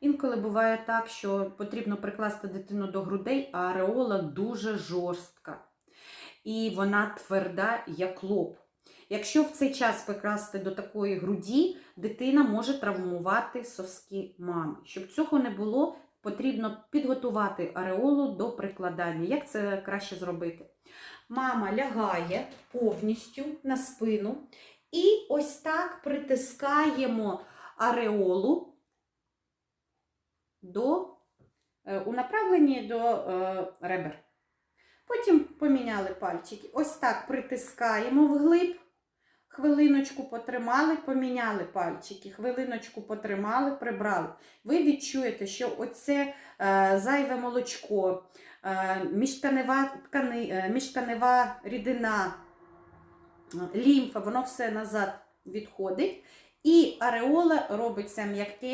Інколи буває так, що потрібно прикласти дитину до грудей, а ареола дуже жорстка. І вона тверда, як лоб. Якщо в цей час прикласти до такої груді, дитина може травмувати соски мами. Щоб цього не було, потрібно підготувати ареолу до прикладання. Як це краще зробити? Мама лягає повністю на спину і ось так притискаємо ареолу до, е, у направленні до е, ребер. Потім поміняли пальчики. Ось так притискаємо вглиб. Хвилиночку потримали, поміняли пальчики, хвилиночку потримали, прибрали. Ви відчуєте, що оце е, зайве молочко, міжтканева, ткани, міжтканева рідина, лімфа, воно все назад відходить. І ареола робиться м'яке.